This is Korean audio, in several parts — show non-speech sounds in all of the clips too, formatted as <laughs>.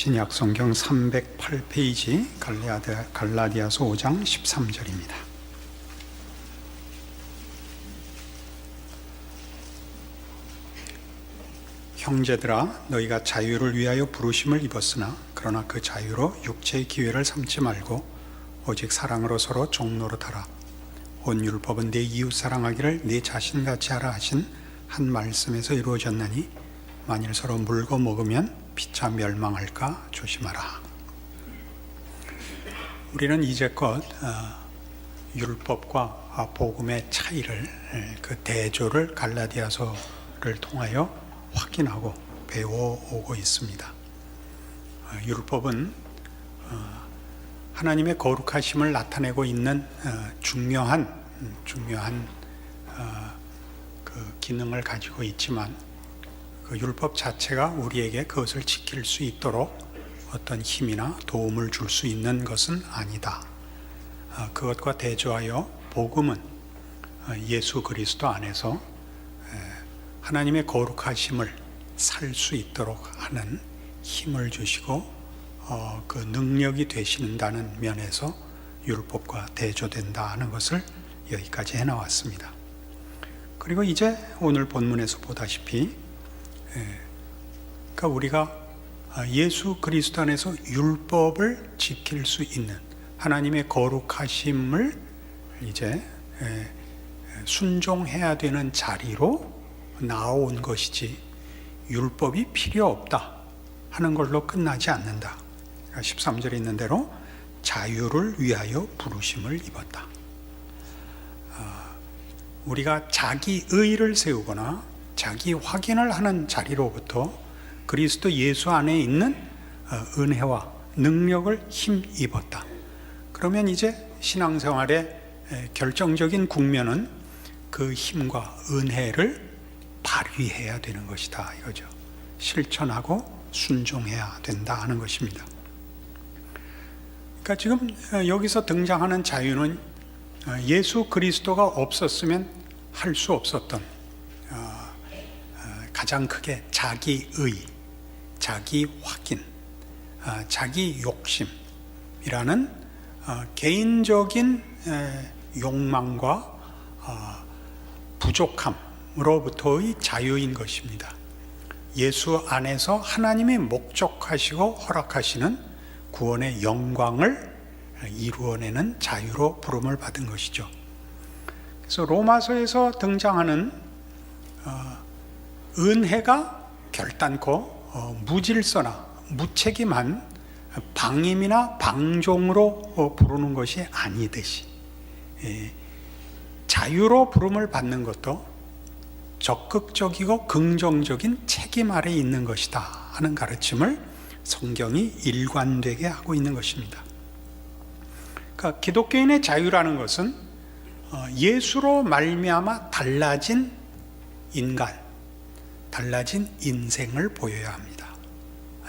신약 성경 308페이지 갈라디아, 갈라디아서 5장 13절입니다. 형제들아 너희가 자유를 위하여 부르심을 입었으나 그러나 그 자유로 육체의 기회를 삼지 말고 오직 사랑으로 서로 종노릇하라 온 율법은 내 이웃 사랑하기를 내 자신같이 하라 하신 한 말씀에서 이루어졌나니 만일 서로 물고 먹으면 피차 멸망할까 조심하라 우리는 이제껏 어, 율법과 복음의 차이를 그 대조를 갈라디아서를 통하여 확인하고 배워오고 있습니다. 어, 율법은 어, 하나님의 거룩하심을 나타내고 있는 어, 중요한 음, 중요한 그 기능을 가지고 있지만 그 율법 자체가 우리에게 그것을 지킬 수 있도록 어떤 힘이나 도움을 줄 수 있는 것은 아니다. 그것과 대조하여 복음은 예수 그리스도 안에서 하나님의 거룩하심을 살 수 있도록 하는 힘을 주시고 어, 그 능력이 되신다는 면에서 율법과 대조된다 하는 것을 여기까지 해나왔습니다. 그리고 이제 오늘 본문에서 보다시피 예, 그러니까 우리가 예수 그리스도 안에서 율법을 지킬 수 있는 하나님의 거룩하심을 이제 예, 순종해야 되는 자리로 나온 것이지 율법이 필요 없다 하는 걸로 끝나지 않는다. 13절에 그러니까 있는 대로 자유를 위하여 부르심을 입었다. 아, 우리가 자기 의를 세우거나 자기 확인을 하는 자리로부터 그리스도 예수 안에 있는 어, 은혜와 능력을 힘입었다. 그러면 이제 신앙생활의 결정적인 국면은 그 힘과 은혜를 발휘해야 되는 것이다 이거죠. 실천하고 순종해야 된다 하는 것입니다. 그러니까 지금 어, 여기서 등장하는 자유는 어, 예수 그리스도가 없었으면 할 수 없었던 어, 가장 크게 자기의, 자기 확인, 자기 욕심이라는 개인적인 욕망과 부족함 으로부터의 자유인 것입니다. 예수 안에서 하나님이 목적하시고 허락하시는 구원의 영광을 이루어내는 자유로 부름을 받은 것이죠. 그래서 로마서에서 등장하는 어, 은혜가 결단코 어, 무질서나 무책임한 방임이나 방종으로 어, 부르는 것이 아니듯이 예, 자유로 부름을 받는 것도 적극적이고 긍정적인 책임 아래 있는 것이다 하는 가르침을 성경이 일관되게 하고 있는 것입니다. 그러니까 기독교인의 자유라는 것은 어, 예수로 말미암아 달라진 인간, 달라진 인생을 보여야 합니다.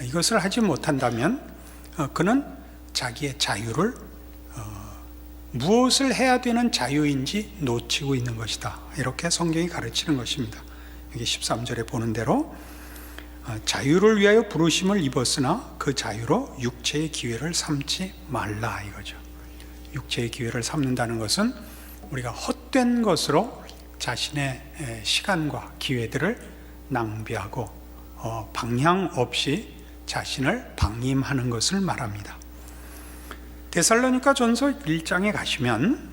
이것을 하지 못한다면 어, 그는 자기의 자유를 무엇을 해야 되는 자유인지 놓치고 있는 것이다. 이렇게 성경이 가르치는 것입니다. 여기 13절에 보는 대로 어, 자유를 위하여 부르심을 입었으나 그 자유로 육체의 기회를 삼지 말라 이거죠. 육체의 기회를 삼는다는 것은 우리가 헛된 것으로 자신의 시간과 기회들을 낭비하고 어, 방향 없이 자신을 방임하는 것을 말합니다. 데살로니가 전서 1장에 가시면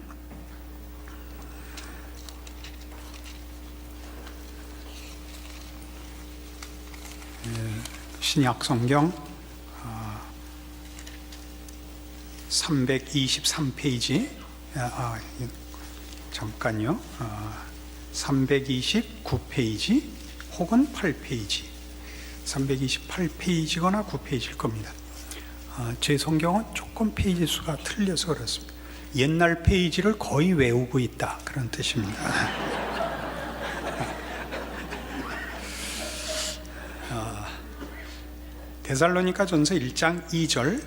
신약 성경 323페이지 아, 아 잠깐요 329페이지 혹은 8페이지 328페이지거나 9페이지일 겁니다. 아, 제 성경은 조금 페이지 수가 틀려서 그렇습니다. 옛날 페이지를 거의 외우고 있다 그런 뜻입니다. <laughs> 아, 데살로니가 전서 1장 2절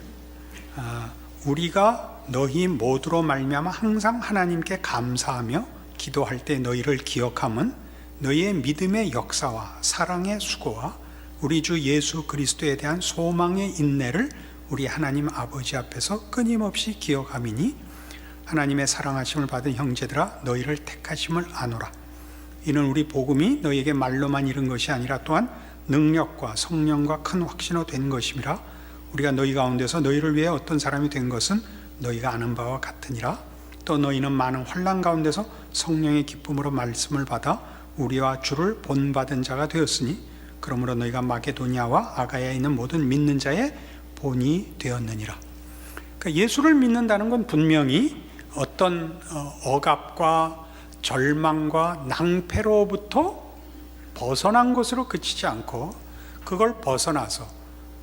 아, 우리가 너희 모두로 말미암아 항상 하나님께 감사하며 기도할 때 너희를 기억함은 너희의 믿음의 역사와 사랑의 수고와 우리 주 예수 그리스도에 대한 소망의 인내를 우리 하나님 아버지 앞에서 끊임없이 기억함이니 하나님의 사랑하심을 받은 형제들아 너희를 택하심을 아노라. 이는 우리 복음이 너희에게 말로만 이른 것이 아니라 또한 능력과 성령과 큰 확신으로 된 것임이라 우리가 너희 가운데서 너희를 위해 어떤 사람이 된 것은 너희가 아는 바와 같으니라. 또 너희는 많은 환란 가운데서 성령의 기쁨으로 말씀을 받아 우리와 주를 본받은 자가 되었으니 그러므로 너희가 마게도니아와 아가야에 있는 모든 믿는 자의 본이 되었느니라. 그러니까 예수를 믿는다는 건 분명히 어떤 어, 억압과 절망과 낭패로부터 벗어난 것으로 그치지 않고 그걸 벗어나서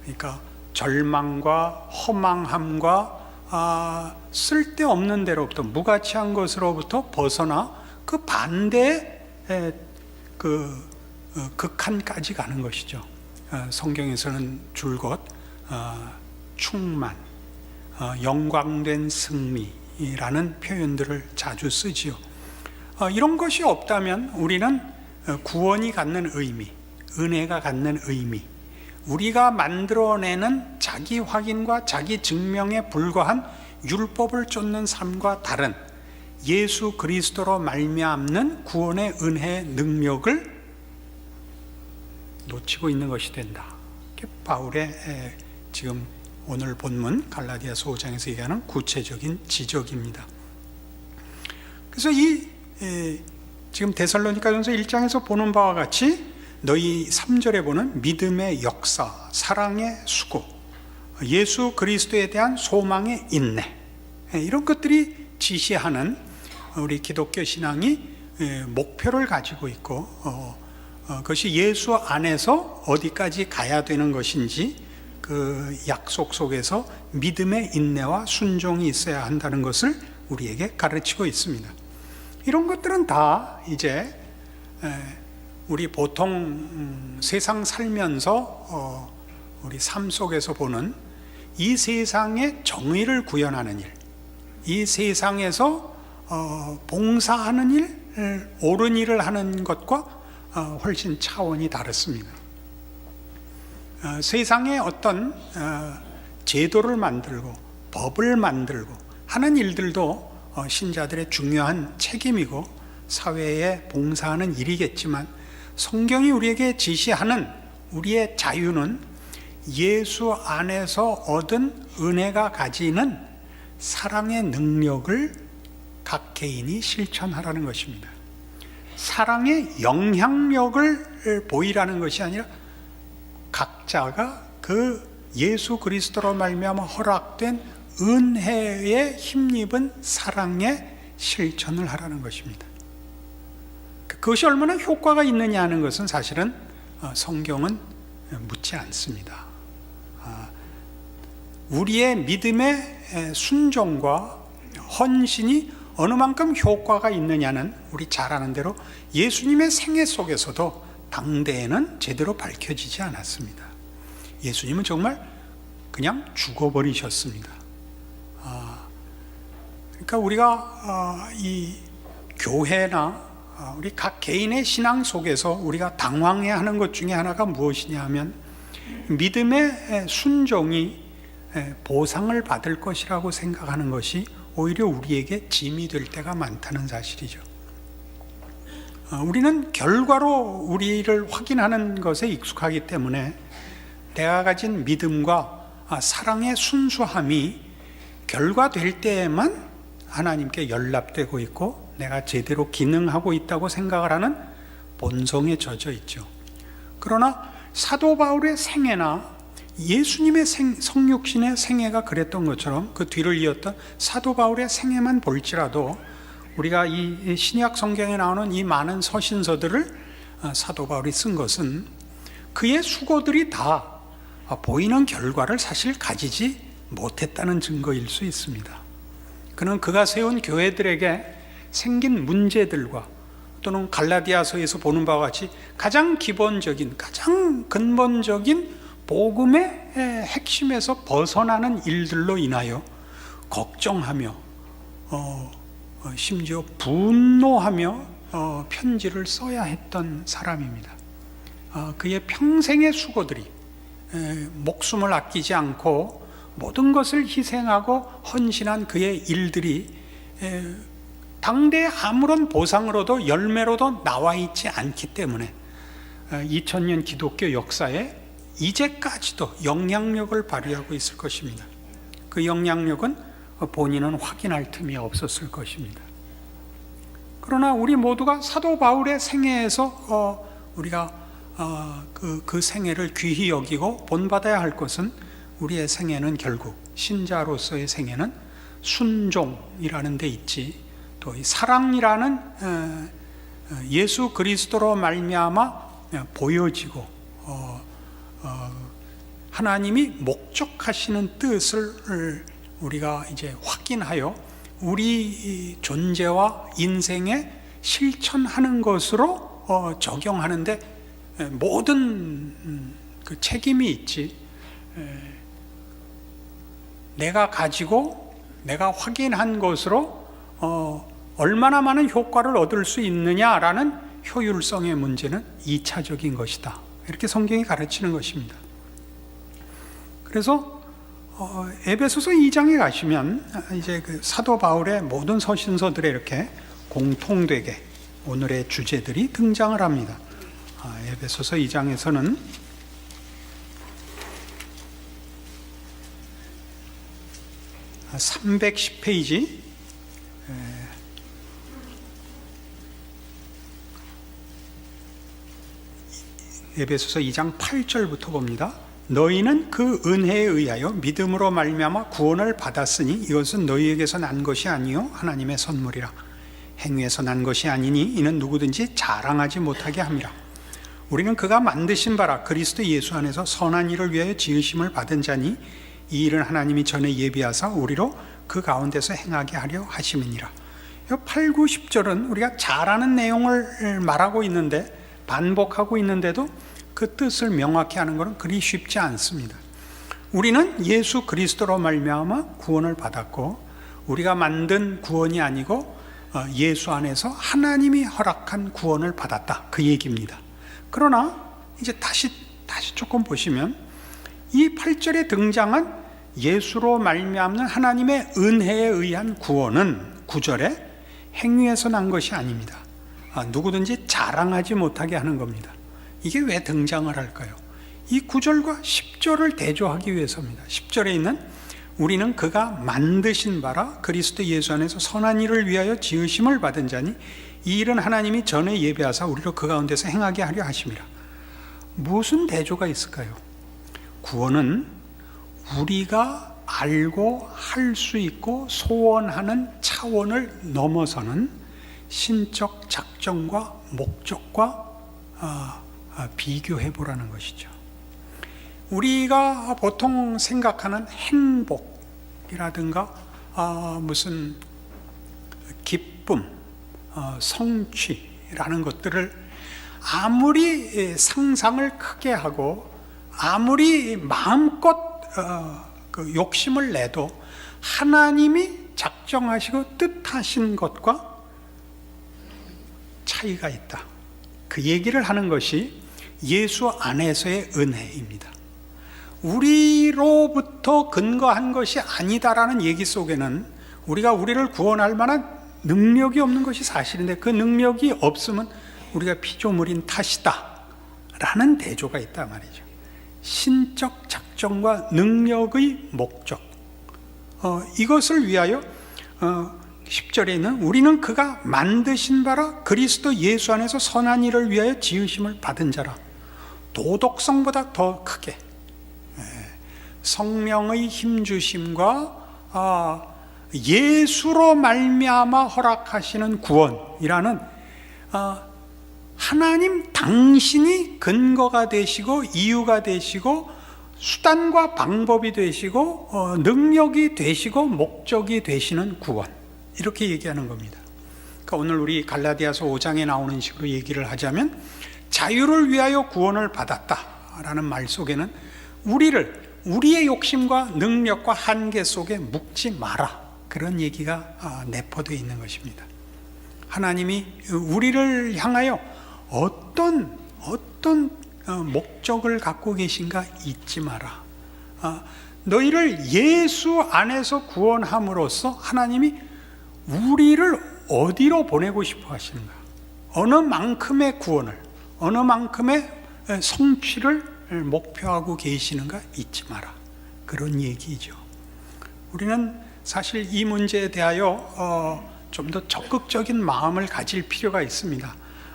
그러니까 절망과 허망함과 아, 쓸데없는 데로부터 무가치한 것으로부터 벗어나 그 반대의 에, 그 어, 극한까지 가는 것이죠. 어, 성경에서는 줄곧 어, 충만, 어, 영광된 승리라는 표현들을 자주 쓰지요. 어, 이런 것이 없다면 우리는 어, 구원이 갖는 의미, 은혜가 갖는 의미, 우리가 만들어내는 자기 확인과 자기 증명에 불과한 율법을 쫓는 삶과 다른 예수 그리스도로 말미암는 구원의 은혜 능력을 놓치고 있는 것이 된다. 바울의 에, 지금 오늘 본문 갈라디아서 5장에서 얘기하는 구체적인 지적입니다. 그래서 이 에, 지금 데살로니가전서 1장에서 보는 바와 같이 너희 3절에 보는 믿음의 역사, 사랑의 수고, 예수 그리스도에 대한 소망의 인내 에, 이런 것들이 지시하는 우리 기독교 신앙이 에, 목표를 가지고 있고 어, 어, 그것이 예수 안에서 어디까지 가야 되는 것인지 그 약속 속에서 믿음의 인내와 순종이 있어야 한다는 것을 우리에게 가르치고 있습니다. 이런 것들은 다 이제 에, 우리 보통 음, 세상 살면서 어, 우리 삶 속에서 보는 이 세상의 정의를 구현하는 일, 이 세상에서 어, 봉사하는 일, 옳은 일을 하는 것과 어, 훨씬 차원이 다릅니다. 어, 세상에 어떤 어, 제도를 만들고 법을 만들고 하는 일들도 어, 신자들의 중요한 책임이고 사회에 봉사하는 일이겠지만 성경이 우리에게 지시하는 우리의 자유는 예수 안에서 얻은 은혜가 가지는 사랑의 능력을 각 개인이 실천하라는 것입니다. 사랑의 영향력을 보이라는 것이 아니라 각자가 그 예수 그리스도로 말미암아 허락된 은혜에 힘입은 사랑의 실천을 하라는 것입니다. 그것이 얼마나 효과가 있느냐 하는 것은 사실은 어, 성경은 묻지 않습니다. 아, 우리의 믿음의 순종과 헌신이 어느 만큼 효과가 있느냐는 우리 잘 아는 대로 예수님의 생애 속에서도 당대에는 제대로 밝혀지지 않았습니다. 예수님은 정말 그냥 죽어버리셨습니다. 아, 그러니까 우리가 아, 이 교회나 아, 우리 각 개인의 신앙 속에서 우리가 당황해야 하는 것 중에 하나가 무엇이냐 하면 믿음의 순종이 보상을 받을 것이라고 생각하는 것이 오히려 우리에게 짐이 될 때가 많다는 사실이죠. 어, 우리는 결과로 우리를 확인하는 것에 익숙하기 때문에 내가 가진 믿음과 아, 사랑의 순수함이 결과 될 때에만 하나님께 연락되고 있고 내가 제대로 기능하고 있다고 생각을 하는 본성에 젖어 있죠. 그러나 사도 바울의 생애나 예수님의 생, 성육신의 생애가 그랬던 것처럼 그 뒤를 이었던 사도 바울의 생애만 볼지라도 우리가 이 신약 성경에 나오는 이 많은 서신서들을 어, 사도 바울이 쓴 것은 그의 수고들이 다 보이는 결과를 사실 가지지 못했다는 증거일 수 있습니다. 그는 그가 세운 교회들에게 생긴 문제들과 또는 갈라디아서에서 보는 바와 같이 가장 기본적인, 가장 근본적인 복음의 핵심에서 벗어나는 일들로 인하여 걱정하며 어, 어, 심지어 분노하며 어, 편지를 써야 했던 사람입니다. 어, 그의 평생의 수고들이 에, 목숨을 아끼지 않고 모든 것을 희생하고 헌신한 그의 일들이 에, 당대 아무런 보상으로도 열매로도 나와 있지 않기 때문에 2000년 기독교 역사에 이제까지도 영향력을 발휘하고 있을 것입니다. 그 영향력은 본인은 확인할 틈이 없었을 것입니다. 그러나 우리 모두가 사도 바울의 생애에서 어, 우리가 어, 그, 그 생애를 귀히 여기고 본받아야 할 것은 우리의 생애는 결국 신자로서의 생애는 순종이라는 데 있지 또이 사랑이라는 어, 어, 예수 그리스도로 말미암아 보여지고 하나님이 목적하시는 뜻을 우리가 이제 확인하여 우리 존재와 인생에 실천하는 것으로 어, 적용하는데 모든 음, 그 책임이 있지. 내가 가지고 내가 확인한 것으로 어, 얼마나 많은 효과를 얻을 수 있느냐라는 효율성의 문제는 2차적인 것이다. 이렇게 성경이 가르치는 것입니다. 그래서 어, 에베소서 2장에 가시면 이제 그 사도 바울의 모든 서신서들에 이렇게 공통되게 오늘의 주제들이 등장을 합니다. 아, 에베소서 2장에서는 310페이지 에 베소서 2장 8절부터 봅니다. 너희는 그 은혜에 의하여 믿음으로 말미암아 구원을 받았으니 이것은 너희에게서 난 것이 아니요 하나님의 선물이라. 행위에서 난 것이 아니니 이는 누구든지 자랑하지 못하게 함이라. 우리는 그가 만드신 바라 그리스도 예수 안에서 선한 일을 위하여 지으심을 받은 자니 이 일은 하나님이 전에 예비하사 우리로 그 가운데서 행하게 하려 하심이니라. 8, 9, 10절은 우리가 잘하는 내용을 말하고 있는데 반복하고 있는데도 그 뜻을 명확히 하는 것은 그리 쉽지 않습니다. 우리는 예수 그리스도로 말미암아 구원을 받았고 우리가 만든 구원이 아니고 어, 예수 안에서 하나님이 허락한 구원을 받았다 그 얘기입니다. 그러나 이제 다시 다시 조금 보시면 이 8절에 등장한 예수로 말미암는 하나님의 은혜에 의한 구원은 9절에 행위에서 난 것이 아닙니다. 아, 누구든지 자랑하지 못하게 하는 겁니다. 이게 왜 등장을 할까요? 이 9절과 10절을 대조하기 위해서입니다. 10절에 있는 우리는 그가 만드신 바라 그리스도 예수 안에서 선한 일을 위하여 지으심을 받은 자니 이 일은 하나님이 전에 예배하사 우리로 그 가운데서 행하게 하려 하심이라. 무슨 대조가 있을까요? 구원은 우리가 알고 할 수 있고 소원하는 차원을 넘어서는 신적 작정과 목적과 아, 아, 비교해 보라는 것이죠. 우리가 보통 생각하는 행복이라든가 아, 무슨 기쁨, 어, 성취라는 것들을 아무리 상상을 크게 하고 아무리 마음껏 어, 그 욕심을 내도 하나님이 작정하시고 뜻하신 것과 차이가 있다. 그 얘기를 하는 것이 예수 안에서의 은혜입니다. 우리로부터 근거한 것이 아니다라는 얘기 속에는 우리가 우리를 구원할 만한 능력이 없는 것이 사실인데 그 능력이 없으면 우리가 피조물인 탓이다. 라는 대조가 있다 말이죠. 신적 작정과 능력의 목적. 어, 이것을 위하여 어, 10절에는 우리는 그가 만드신 바라 그리스도 예수 안에서 선한 일을 위하여 지으심을 받은 자라. 도덕성보다 더 크게. 예, 성령의 힘주심과 아, 예수로 말미암아 허락하시는 구원이라는 아, 하나님 당신이 근거가 되시고 이유가 되시고 수단과 방법이 되시고 어, 능력이 되시고 목적이 되시는 구원 이렇게 얘기하는 겁니다. 그러니까 오늘 우리 갈라디아서 5장에 나오는 식으로 얘기를 하자면 자유를 위하여 구원을 받았다라는 말 속에는 우리를 우리의 욕심과 능력과 한계 속에 묵지 마라 그런 얘기가 아, 내포되어 있는 것입니다. 하나님이 우리를 향하여 어떤 어떤 어, 목적을 갖고 계신가 잊지 마라. 아, 너희를 예수 안에서 구원함으로써 하나님이 우리를 어디로 보내고 싶어 하시는가? 어느 만큼의 구원을, 어느 만큼의 성취를 목표하고 계시는가 잊지 마라. 그런 얘기죠. 우리는 사실 이 문제에 대하여 어, 좀 더 적극적인 마음을 가질 필요가 있습니다.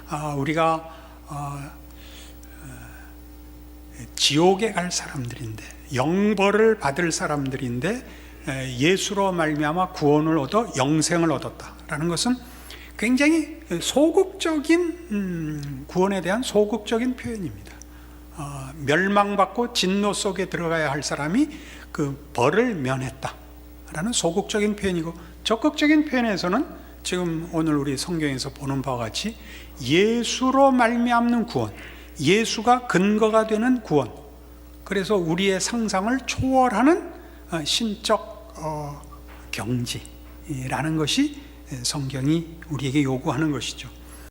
아, 우리가 어, 어, 지옥에 갈 사람들인데 영벌을 받을 사람들인데 에, 예수로 말미암아 구원을 얻어 영생을 얻었다라는 것은 굉장히 소극적인 음, 구원에 대한 소극적인 표현입니다. 어, 멸망받고 진노 속에 들어가야 할 사람이 그 벌을 면했다라는 소극적인 표현이고 적극적인 표현에서는 지금 오늘 우리 성경에서 보는 바와 같이 예수로 말미암는 구원, 예수가 근거가 되는 구원. 그래서 우리의 상상을 초월하는 어, 신적 어, 경지라는 것이 성경이 우리에게 요구하는 것이죠.